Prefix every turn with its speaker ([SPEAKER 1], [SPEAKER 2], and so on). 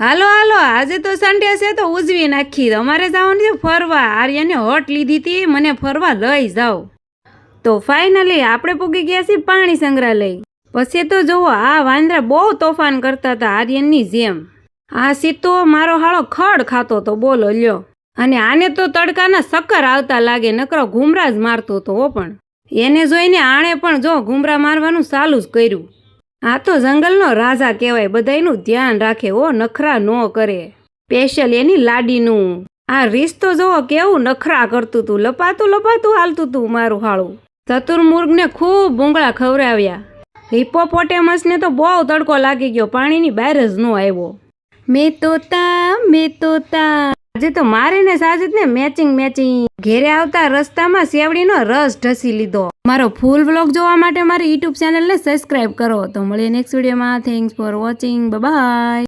[SPEAKER 1] હાલો હાલો, આજે તો સન્ડે છે તો ઉજવી નાખી. અમારે જવાનું છે ફરવા. આર્યને હોટ લીધી હતી, મને ફરવા લઈ જાઓ. તો ફાઇનલી આપણે પૂગી ગયા છીએ પાણી સંગ્રહાલય. પછી તો જુઓ, આ વાંદરા બહુ તોફાન કરતા હતા આર્યનની જેમ. આ સીતો મારો હાળો ખડ ખાતો તો બોલો, લ્યો. અને આને તો તડકાના શક્કર આવતા લાગે, નકરો ઘૂમરા જ મારતો હતો પણ. એને જોઈને આણે પણ જો ઘૂમરા મારવાનું ચાલુ જ કર્યું. આ તો જંગલનો રાજા કહેવાય. બધાયનું ધ્યાન રાખે ઓ નખરા ન કરે. સ્પેશિયલ એની લાડીનું. આ રીસ તો જુઓ કેવું નખરા કરતું તું. લપાતું લપાતું હાલતું તું મારું હાળું. ચતુર્મુર્ગને ખૂબ ભૂંગળા ખવડાવ્યા. હિપોપોટેમસને તો બહુ તડકો લાગી ગયો. પાણીની બહાર જ ન આવ્યો. મેં તોતા મેં તોતા આજે તો મારે ને સાજિદ ને મેચિંગ મેચિંગ ઘેરે આવતા રસ્તામાં શેવડીનો રસ ઢસી લીધો. મારો ફૂલ વ્લોગ જોવા માટે મારી યુટ્યુબ ચેનલને સબસ્ક્રાઇબ કરો. તો મળીએ નેક્સ્ટ વિડીયોમાં થેન્ક્સ ફોર વોચિંગ બાય